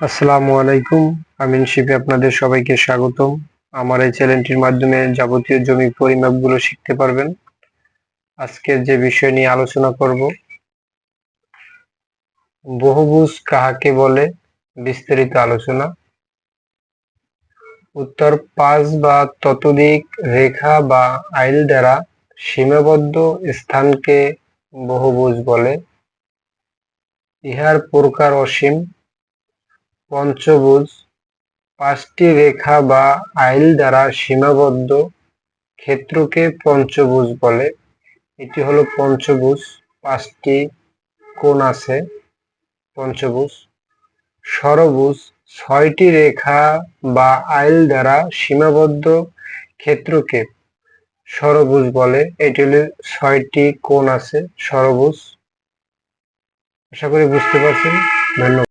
আসসালামু আলাইকুম আমিন শিপে আপনাদের সবাইকে স্বাগতম। আমার এই চ্যানেলটির মাধ্যমে যাবতীয় জমি পরিমাপগুলো শিখতে পারবেন। আজকে যে বিষয় নিয়ে আলোচনা করব, বহুভুজ কাহাকে বলে বিস্তারিত আলোচনা। উত্তর পাঁচ বা ততোধিক রেখা বা আইল দ্বারা সীমাবদ্ধ স্থানকে বহুভুজ বলে। ইহার প্রকার অসীম পঞ্চভুজ পাঁচটি রেখা বা আইল দ্বারা সীমাবদ্ধ ক্ষেত্রকে পঞ্চভুজ বলে। এটি হলো পঞ্চভুজ, পাঁচটি কোণ আছে পঞ্চভুজ। ষড়ভুজ ছয়টি রেখা বা আইল দ্বারা সীমাবদ্ধ ক্ষেত্রকে ষড়ভুজ বলে। এটি হলো ছয়টি কোণ আছে ষড়ভুজ আশা করি বুঝতে পারছেন। ধন্যবাদ।